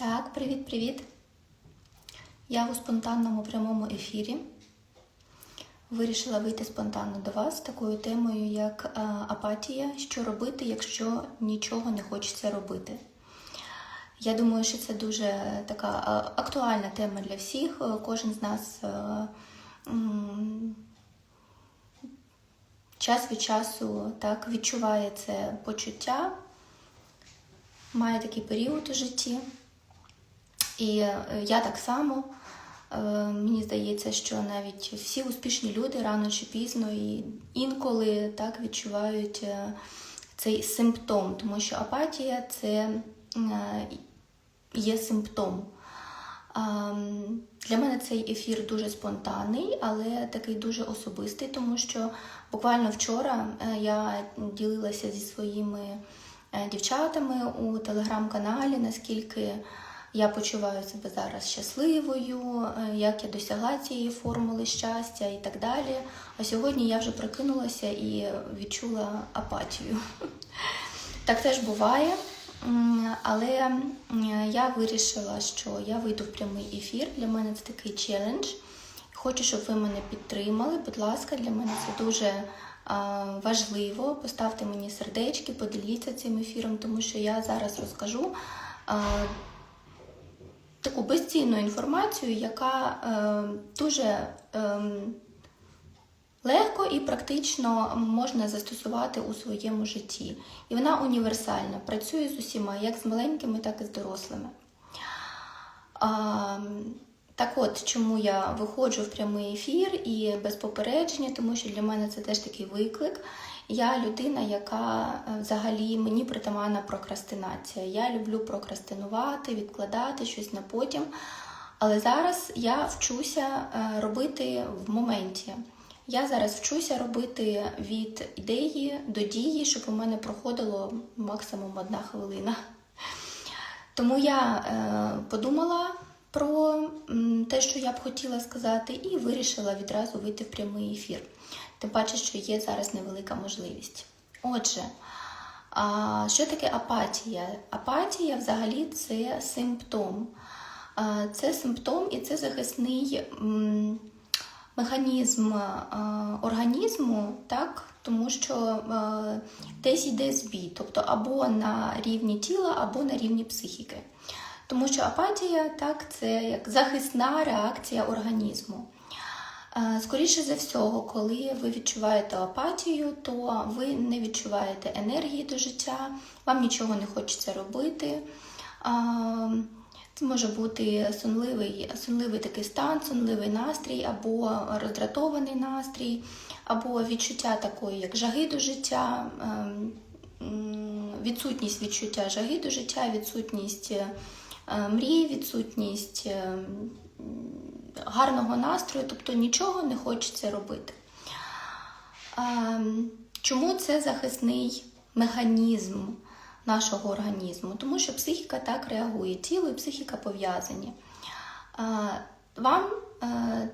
Так, привіт-привіт. Я у спонтанному прямому ефірі. Вирішила вийти спонтанно до вас з такою темою, як е, апатія, що робити, якщо нічого не хочеться робити. Я думаю, що це дуже така е, актуальна тема для всіх. Е, Кожен з нас час від часу так відчуває це почуття, має такий період у житті. І е, я так само. Е, Мені здається, що навіть всі успішні люди рано чи пізно і інколи так відчувають е, цей симптом, тому що апатія це є симптом. Для мене цей ефір дуже спонтанний, але такий дуже особистий, тому що буквально вчора я ділилася зі своїми дівчатами у телеграм-каналі, наскільки я почуваю себе зараз щасливою, е, як я досягла цієї формули щастя і так далі. А сьогодні я вже прокинулася і відчула апатію. Так теж буває. Але я вирішила, що я вийду в прямий ефір. Для мене це такий челендж. Хочу, щоб ви мене підтримали. Будь ласка, для мене це дуже важливо. Поставте мені сердечки, поділіться цим ефіром, тому що я зараз розкажу а, таку безцінну інформацію, яка е, дуже е, легко і практично можна застосувати у своєму житті. І вона універсальна, працює з усіма, як з маленькими, так і з дорослими. А, так от, чому я виходжу в прямий ефір і без попередження, тому що для мене це теж такий виклик. Я людина, яка е, взагалі мені притаманна прокрастинація. Я люблю прокрастинувати, відкладати щось на потім. Але зараз я вчуся е, робити в моменті. Я зараз вчуся робити від ідеї до дії, щоб у мене проходило максимум одна хвилина. Тому я е, подумала про те, що я б хотіла сказати, і вирішила відразу вийти в прямий ефір. Тим паче, що є зараз невелика можливість. Отже, що таке апатія? Апатія взагалі це симптом. Це симптом і це захисний механізм організму, так? тому що десь йде збій, тобто або на рівні тіла, або на рівні психіки. Тому що апатія так, це як захисна реакція організму. Е, Скоріше за всього, коли ви відчуваєте апатію, то ви не відчуваєте енергії до життя, вам нічого не хочеться робити. Це може бути сонливий, сонливий такий стан, сонливий настрій, або роздратований настрій, або відчуття такої, як жаги до життя, ем, відсутність відчуття жаги до життя, відсутність е, мрій, відсутність е, гарного настрою, тобто нічого не хочеться робити. Ем, Чому це захисний механізм нашого організму? Тому що психіка так реагує, тіло і психіка пов'язані. Е, Вам е,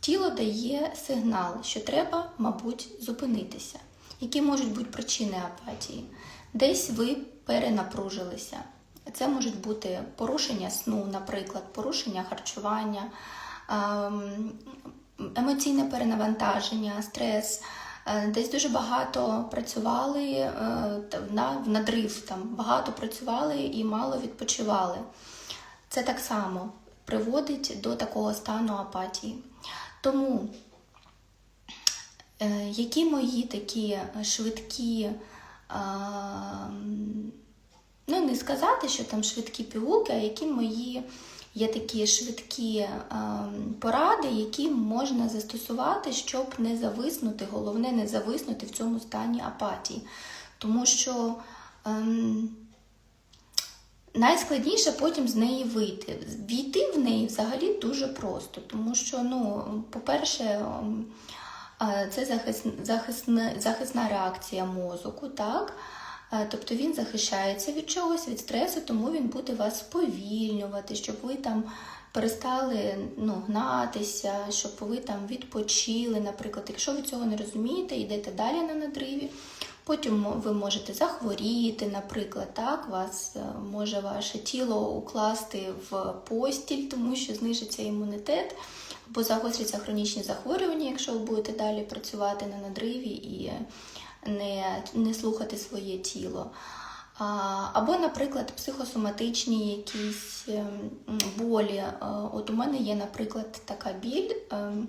тіло дає сигнал, що треба, мабуть, зупинитися. Які можуть бути причини апатії? Десь ви перенапружилися. Це можуть бути порушення сну, наприклад, порушення харчування, емоційне перенавантаження, стрес. Е, Десь дуже багато працювали е, в надрив, там багато працювали і мало відпочивали. Це так само приводить до такого стану апатії. Тому е, які мої такі швидкі, ну не сказати, що там швидкі пігулки, а які мої є такі швидкі ем, поради, які можна застосувати, щоб не зависнути, головне не зависнути в цьому стані апатії. Тому що ем, найскладніше потім з неї вийти. Війти в неї взагалі дуже просто, тому що, ну, по-перше, ем, е, це захис, захисна, захисна реакція мозку, так? Е, Тобто він захищається від чогось, від стресу, тому він буде вас сповільнювати, щоб ви там перестали ну, гнатися, щоб ви там відпочили, наприклад. Якщо ви цього не розумієте, йдете далі на надриві, Потім ви можете захворіти, наприклад, так, вас е, може ваше тіло укласти в постіль, тому що знижиться імунітет, або загостряться хронічні захворювання, якщо ви будете далі працювати на надриві і не, не слухати своє тіло. Або, наприклад, психосоматичні якісь ем, болі. Е, От у мене є, наприклад, така біль. ем,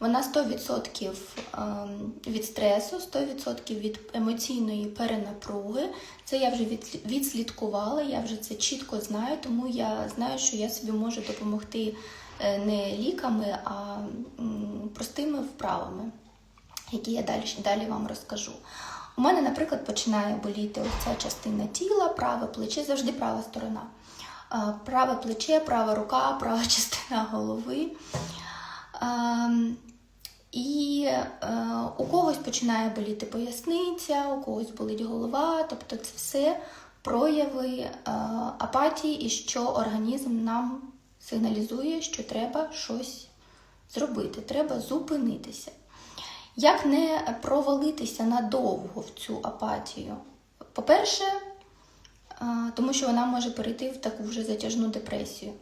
Вона 100% ем, від стресу, 100% від емоційної перенапруги. Це я вже відслідкувала, я вже це чітко знаю, тому я знаю, що я собі можу допомогти е, не ліками, а простими вправами, які я далі, далі вам розкажу. У мене, наприклад, починає боліти ось ця частина тіла, праве плече, завжди права сторона. Праве плече, права рука, права частина голови. Ем, І е, у когось починає боліти поясниця, у когось болить голова, тобто це все прояви е, апатії, і що організм нам сигналізує, що треба щось зробити, треба зупинитися. Як не провалитися надовго в цю апатію? По-перше, тому що вона може перейти в таку вже затяжну депресію.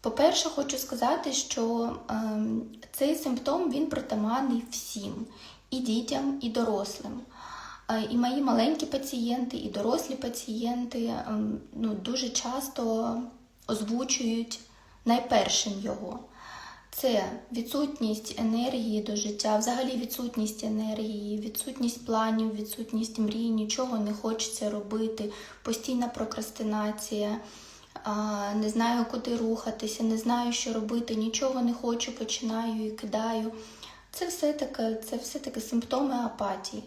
По-перше, хочу сказати, що цей симптом він притаманний всім, і дітям, і дорослим. І мої маленькі пацієнти, і дорослі пацієнти ем, ну, дуже часто озвучують найпершим його. Це відсутність енергії до життя, взагалі відсутність енергії, відсутність планів, відсутність мрій, нічого не хочеться робити, постійна прокрастинація, не знаю, куди рухатися, не знаю, що робити, нічого не хочу, починаю і кидаю. Це все таки, це все таки симптоми апатії.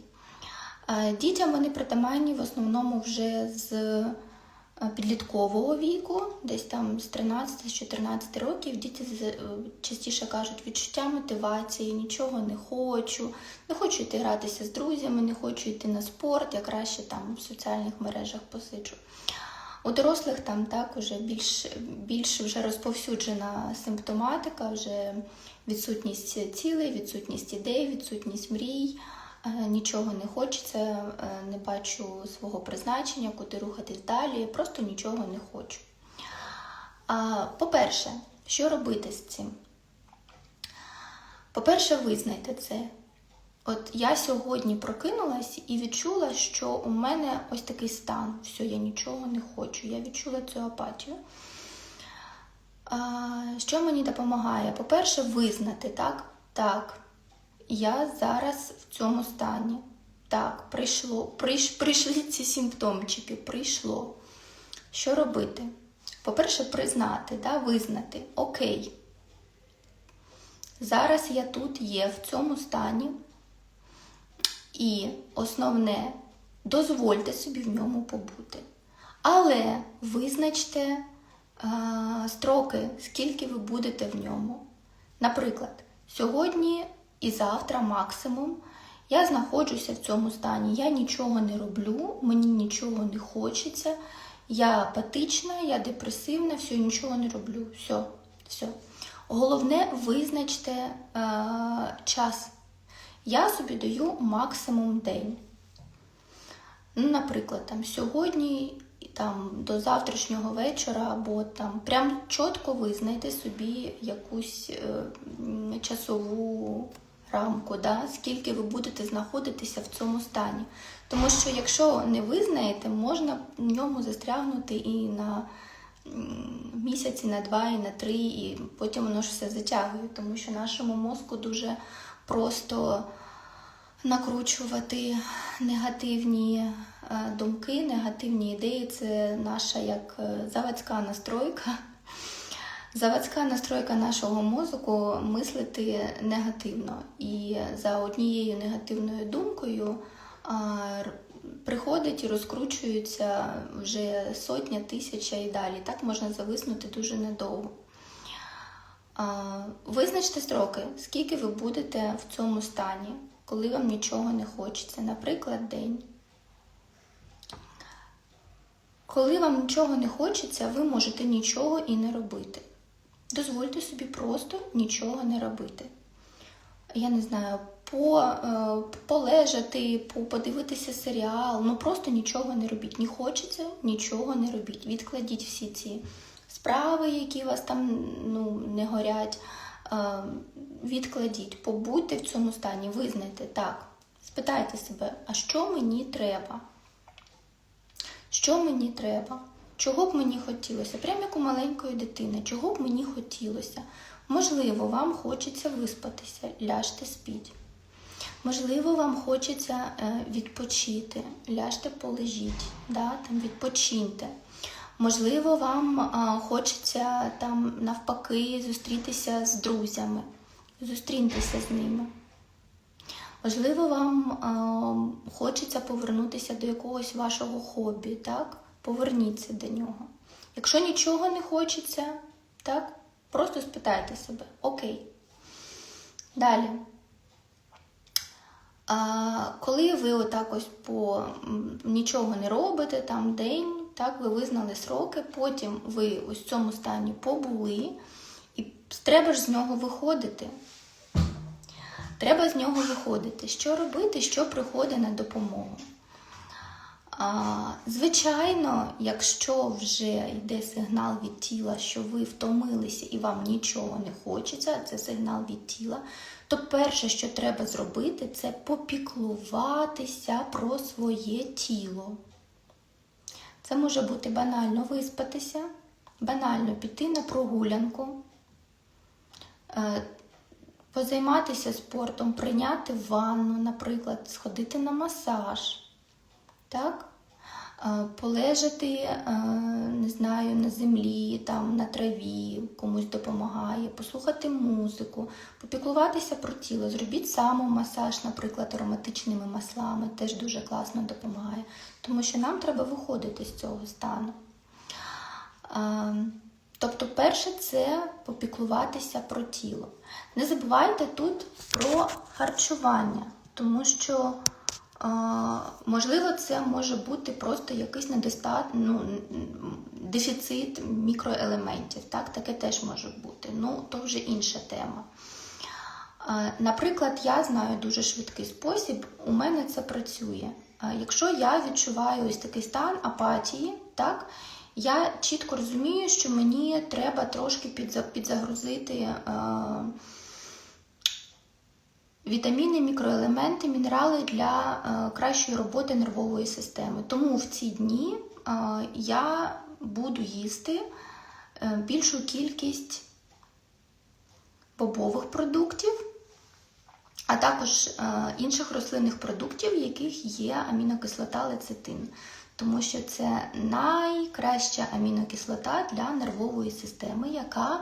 Дітям вони притаманні в основному вже з підліткового віку, десь там з 13-14 років, діти е, частіше кажуть відчуття мотивації, нічого не хочу, не хочу йти гратися з друзями, не хочу йти на спорт, я краще там в соціальних мережах посиджу. У дорослих там так уже більш, більш вже розповсюджена симптоматика, вже відсутність цілей, відсутність ідей, відсутність мрій, е, нічого не хочеться, е, не бачу свого призначення, куди рухатись далі, просто нічого не хочу. По-перше, що робити з цим? По-перше, визнайте це. От я сьогодні прокинулась і відчула, що у мене ось такий стан. Все, я нічого не хочу. Я відчула цю апатію. Що мені допомагає? По-перше, визнати, так? Так, я зараз в цьому стані. Так, прийшло, прийш, прийшли ці симптомчики, прийшло. Що робити? По-перше, признати, да, визнати. Окей. Зараз я тут є в цьому стані. І основне, дозвольте собі в ньому побути. Але визначте а, строки, скільки ви будете в ньому. Наприклад, сьогодні і завтра максимум я знаходжуся в цьому стані. Я нічого не роблю, мені нічого не хочеться. Я апатична, я депресивна, все, нічого не роблю. Все, все. Головне, визначте е, час. Я собі даю максимум день. Ну, наприклад, там сьогодні там, до завтрашнього вечора, або там прям чітко визнайте собі якусь е, часову рамку, да? скільки ви будете знаходитися в цьому стані. Тому що якщо не визнаєте, можна в ньому застрягнути і на місяці, на два, і на три, і потім воно ж все затягує, тому що нашому мозку дуже просто накручувати негативні е, думки, негативні ідеї. Це наша як е, заводська настройка. Заводська настройка нашого мозку мислити негативно. І за однією негативною думкою приходить і розкручується вже сотня, тисяча і далі. Так можна зависнути дуже недовго. Визначте строки, скільки ви будете в цьому стані, коли вам нічого не хочеться, наприклад, день. Коли вам нічого не хочеться, ви можете нічого і не робити. Дозвольте собі просто нічого не робити. я не знаю, по, е, полежати, подивитися серіал. Ну просто нічого не робіть. Не хочеться, нічого не робіть. Відкладіть всі ці справи, які у вас там ну, не горять. Е, відкладіть, побудьте в цьому стані, визнайте так. Спитайте себе, а що мені треба? Що мені треба? Чого б мені хотілося? Прямо як у маленької дитини, чого б мені хотілося? Можливо, вам хочеться виспатися, ляжте спіть. Можливо, вам хочеться е, відпочити, ляжте полежіть, да, там відпочиньте. Можливо, вам хочеться там навпаки зустрітися з друзями, зустріньтеся з ними. Можливо, вам хочеться повернутися до якогось вашого хобі, так? Поверніться до нього. Якщо нічого не хочеться, так, просто спитайте себе, окей. Далі. А, коли ви отак ось по нічого не робите, там день, так, ви визнали сроки, потім ви ось в цьому стані побули, і треба ж з нього виходити. Треба з нього виходити. Що робити, що приходить на допомогу? Звичайно, якщо вже йде сигнал від тіла, що ви втомилися і вам нічого не хочеться, це сигнал від тіла, то перше, що треба зробити, це попіклуватися про своє тіло. Це може бути банально виспатися, банально піти на прогулянку, е, позайматися спортом, прийняти ванну, наприклад, сходити на масаж, так? Е, полежати, е, не знаю, на землі, там, на траві, комусь допомагає, послухати музику, попіклуватися про тіло, зробіть самомасаж, наприклад, ароматичними маслами, теж дуже класно допомагає, тому що нам треба виходити з цього стану. Е, Тобто, перше це попіклуватися про тіло. Не забувайте тут про харчування, тому що, можливо, це може бути просто якийсь недостат, ну, дефіцит мікроелементів. Так? Таке теж може бути. Ну, то вже інша тема. Наприклад, я знаю дуже швидкий спосіб, у мене це працює. Якщо я відчуваю ось такий стан апатії, так, я чітко розумію, що мені треба трошки підзагрузити вітаміни, мікроелементи, мінерали для е, кращої роботи нервової системи. Тому в ці дні е, я буду їсти е, більшу кількість бобових продуктів, а також інших рослинних продуктів, в яких є амінокислота лецитин. Тому що це найкраща амінокислота для нервової системи, яка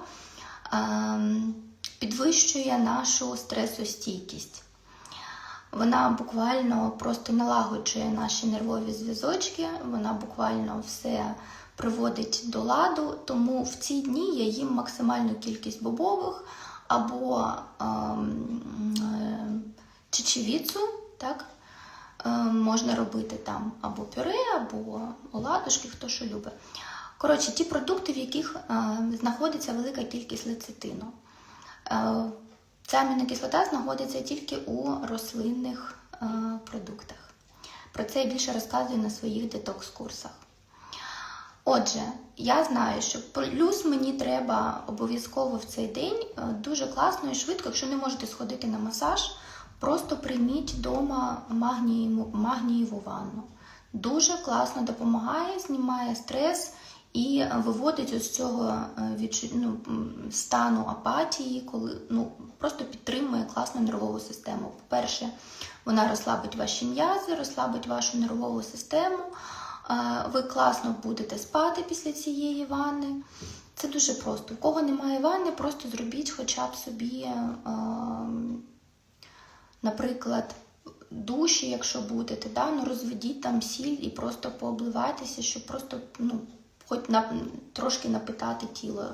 ем, підвищує нашу стресостійкість. Вона буквально просто налагоджує наші нервові зв'язочки, вона буквально все приводить до ладу. Тому в ці дні я їм максимальну кількість бобових або ем, е, чечевіцу, так? Е, можна робити там або пюре, або оладушки, хто що любить. Коротше, ті продукти, в яких е, знаходиться велика кількість лецитину. Е, Ця амінокислота знаходиться тільки у рослинних е, продуктах. Про це я більше розказую на своїх детокс-курсах. Отже, я знаю, що плюс мені треба обов'язково в цей день е, дуже класно і швидко, якщо не можете сходити на масаж, просто прийміть вдома магнієву ванну. Дуже класно допомагає, знімає стрес і виводить з цього е, ну, стану апатії, коли ну, просто підтримує класну нервову систему. По-перше, вона розслабить ваші м'язи, розслабить вашу нервову систему. Е, Ви класно будете спати після цієї ванни. Це дуже просто. У кого немає ванни, просто зробіть хоча б собі, е, наприклад, душі, якщо будете, да? ну, розведіть там сіль і просто пообливайтеся, щоб просто ну, хоч на, трошки напитати тіло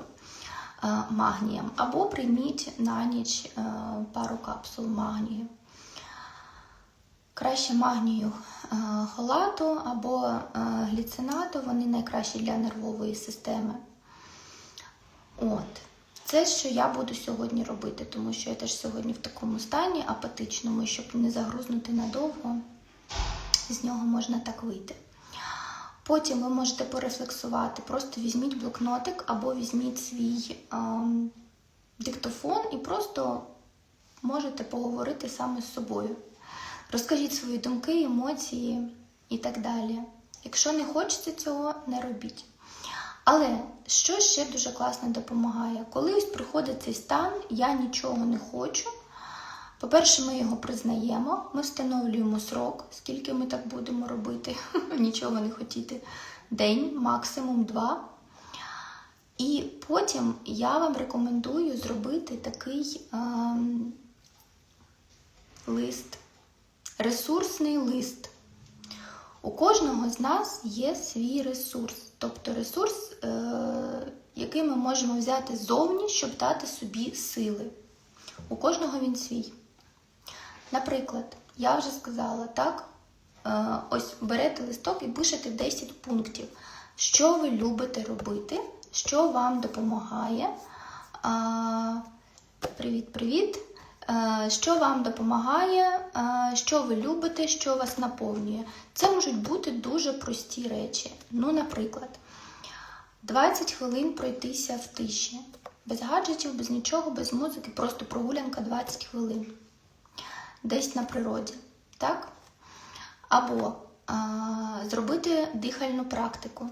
е, магнієм. Або прийміть на ніч е, пару капсул магнію. Краще магнію е, холату або гліцинату, вони найкращі для нервової системи. От. Це що я буду сьогодні робити, тому що я теж сьогодні в такому стані апатичному, щоб не загрузнути надовго, з нього можна так вийти. Потім ви можете порефлексувати, просто візьміть блокнотик або візьміть свій ем, диктофон і просто можете поговорити саме з собою. Розкажіть свої думки, емоції і так далі. Якщо не хочеться цього, не робіть. Але що ще дуже класно допомагає? Коли ось приходить цей стан, я нічого не хочу. По-перше, ми його признаємо, ми встановлюємо срок, скільки ми так будемо робити, нічого не хотіти. День, максимум два. І потім я вам рекомендую зробити такий ем, лист, ресурсний лист. У кожного з нас є свій ресурс, тобто ресурс, е, який ми можемо взяти ззовні, щоб дати собі сили. У кожного він свій. Наприклад, я вже сказала, так, е, ось берете листок і пишете 10 пунктів, що ви любите робити, що вам допомагає. Привіт-привіт! Що вам допомагає, е, що ви любите, що вас наповнює. Це можуть бути дуже прості речі. Ну, наприклад, 20 хвилин пройтися в тиші, без гаджетів, без нічого, без музики, просто прогулянка 20 хвилин. Десь на природі. так? Або а, зробити дихальну практику.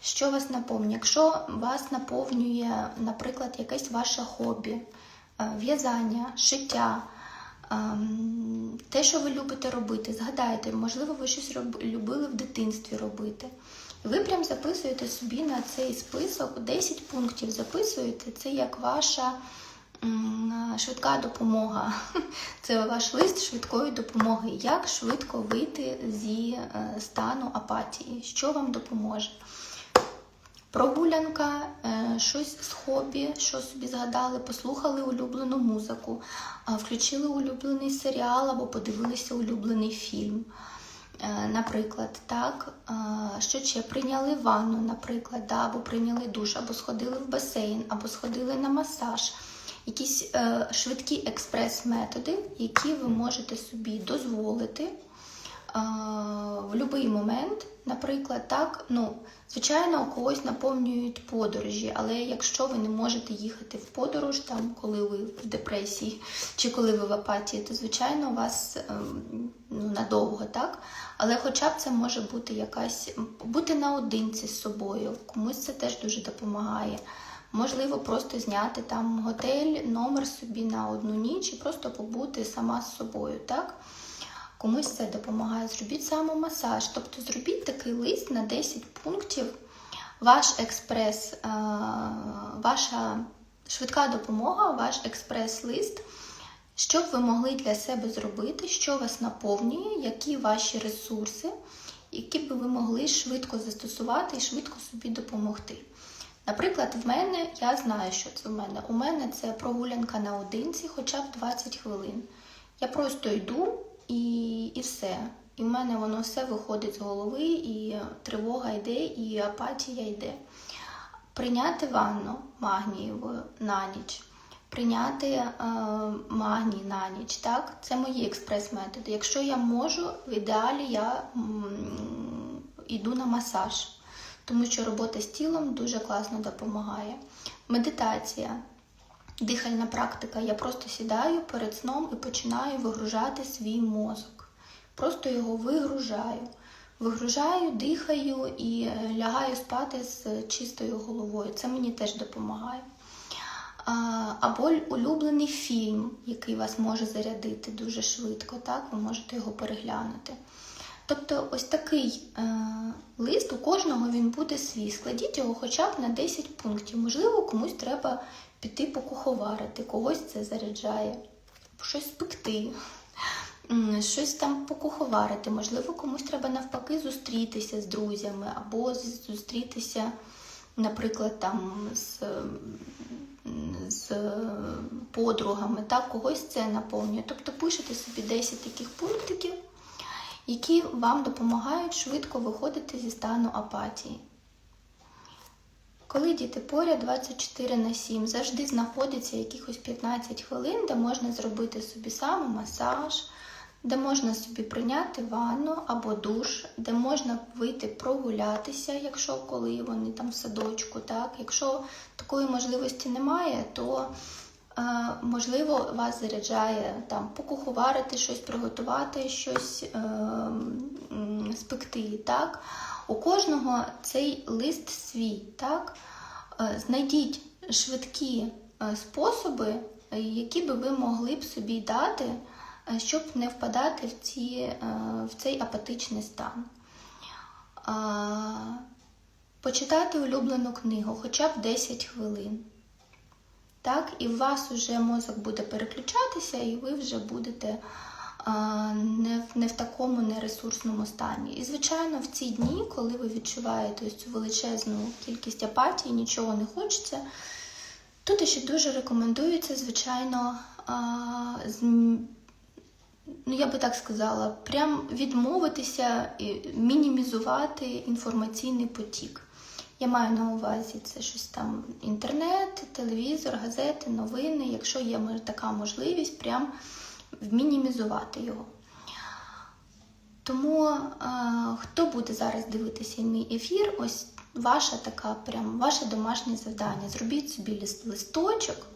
Що вас наповнює? Якщо вас наповнює, наприклад, якесь ваше хобі, в'язання, шиття, те, що ви любите робити, згадайте, можливо, ви щось любили в дитинстві робити. Ви прям записуєте собі на цей список 10 пунктів записуєте, це як ваша швидка допомога. Це ваш лист швидкої допомоги. Як швидко вийти зі е, стану апатії? Що вам допоможе? Прогулянка, е, щось з хобі, що собі згадали, послухали улюблену музику, включили улюблений серіал або подивилися улюблений фільм. Е, наприклад, так, що ще прийняли ванну, наприклад, да, або прийняли душ, або сходили в басейн, або сходили на масаж. Якісь е, швидкі експрес-методи, які ви можете собі дозволити в будь-який момент, наприклад, так, ну, звичайно, у когось наповнюють подорожі, але якщо ви не можете їхати в подорож, там, коли ви в депресії чи коли ви в апатії, то, звичайно, у вас ем, ну, надовго, так? Але хоча б це може бути якась бути наодинці з собою, комусь це теж дуже допомагає. Можливо, просто зняти там готель, номер собі на одну ніч і просто побути сама з собою, так? комусь це допомагає. Зробіть самомасаж. Тобто зробіть такий лист на 10 пунктів, ваш експрес, е, ваша швидка допомога, ваш експрес-лист, що б ви могли для себе зробити, що вас наповнює, які ваші ресурси, які б ви могли швидко застосувати і швидко собі допомогти. Наприклад, в мене, я знаю, що це в мене. У мене це прогулянка наодинці, хоча б 20 хвилин. Я просто йду, і і все. І в мене воно все виходить з голови, і тривога йде, і апатія йде. Прийняти ванну магнієву на ніч, прийняти е, магній на ніч. так? Це мої експрес-методи. Якщо я можу, в ідеалі я йду на масаж, тому що робота з тілом дуже класно допомагає. Медитація. Дихальна практика. Я просто сідаю перед сном і починаю вигружати свій мозок. Просто його вигружаю. Вигружаю, дихаю і е, лягаю спати з чистою головою. Це мені теж допомагає. Або улюблений фільм, який вас може зарядити дуже швидко, так? ви можете його переглянути. Тобто, ось такий е, лист у кожного він буде свій. Складіть його хоча б на 10 пунктів. Можливо, комусь треба піти покуховарити, когось це заряджає, щось спекти, щось там покуховарити. Можливо, комусь треба навпаки зустрітися з друзями, або зустрітися, наприклад, там з з подругами, так, когось це наповнює. Тобто пишете собі 10 таких пунктиків, які вам допомагають швидко виходити зі стану апатії. Коли діти поряд 24 на 7, завжди знаходиться якихось 15 хвилин, де можна зробити собі самомасаж, де можна собі прийняти ванну або душ, де можна вийти прогулятися, якщо коли вони там в садочку. Так? Якщо такої можливості немає, то можливо вас заряджає там покуховарити щось, приготувати щось, е, спекти. Так? У кожного цей лист свій. Так? Е, Знайдіть швидкі е, способи, які би ви могли б собі дати, щоб не впадати в, ці, в цей апатичний стан. Почитати улюблену книгу хоча б 10 хвилин. Так, і у вас вже мозок буде переключатися, і ви вже будете не, в- не в такому нересурсному стані. І, звичайно, в ці дні, коли ви відчуваєте цю величезну кількість апатії, нічого не хочеться, тут ще дуже рекомендується, звичайно, ну я би так сказала, прям відмовитися і мінімізувати інформаційний потік. Я маю на увазі це щось там інтернет, телевізор, газети, новини, якщо є така можливість, прям мінімізувати його. Тому е, хто буде зараз дивитися мій ефір, ось ваша така, прям ваше домашнє завдання. Зробіть собі лист- листочок,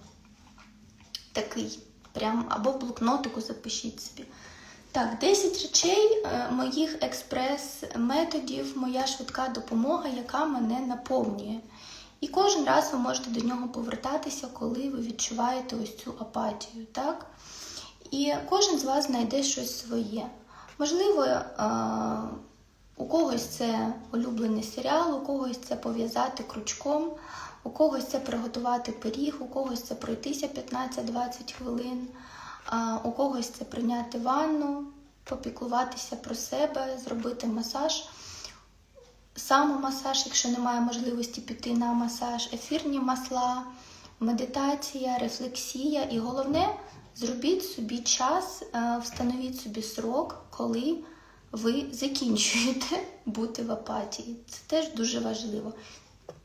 такий, прям або в блокнотику запишіть собі. Так, 10 речей е, моїх експрес-методів, моя швидка допомога, яка мене наповнює. І кожен раз ви можете до нього повертатися, коли ви відчуваєте ось цю апатію. Так? І кожен з вас знайде щось своє. Можливо, е, у когось це улюблений серіал, у когось це пов'язати крючком, у когось це приготувати пиріг, у когось це пройтися 15-20 хвилин, у когось це прийняти ванну, попіклуватися про себе, зробити масаж. Самомасаж, якщо немає можливості піти на масаж, ефірні масла, медитація, рефлексія. І головне, зробіть собі час, е, встановіть собі срок, коли ви закінчуєте бути в апатії. Це теж дуже важливо.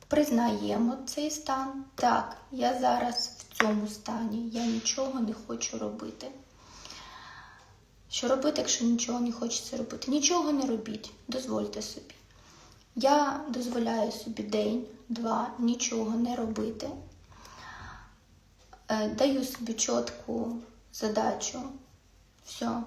Признаємо цей стан. Так, я зараз в цьому стані, я нічого не хочу робити. Що робити, якщо нічого не хочеться робити? Нічого не робіть, дозвольте собі. Я дозволяю собі день, два, нічого не робити. Е, Даю собі чітку задачу. Все.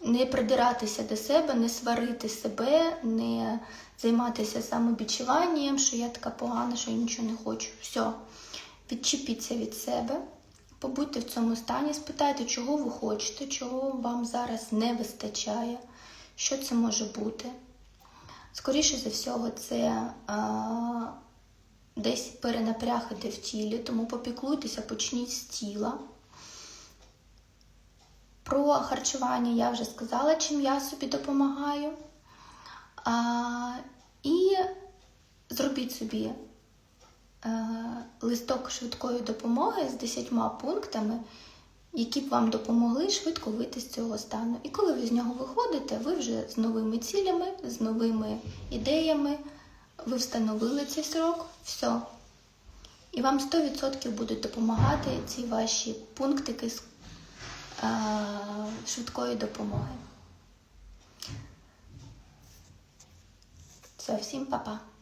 Не придиратися до себе, не сварити себе, не займатися самобічуванням, що я така погана, що я нічого не хочу. Все. Відчепіться від себе, побудьте в цьому стані, спитайте, чого ви хочете, чого вам зараз не вистачає, що це може бути. Скоріше за всього, це а, десь перенапряг іде в тілі, тому попіклуйтеся, почніть з тіла. Про харчування я вже сказала, чим я собі допомагаю. А, і зробіть собі листок швидкої допомоги з 10 пунктами, які б вам допомогли швидко вийти з цього стану. І коли ви з нього виходите, ви вже з новими цілями, з новими ідеями, ви встановили цей срок, все. І вам 100% будуть допомагати ці ваші пунктики з е, швидкої допомоги. Все, всім па-па.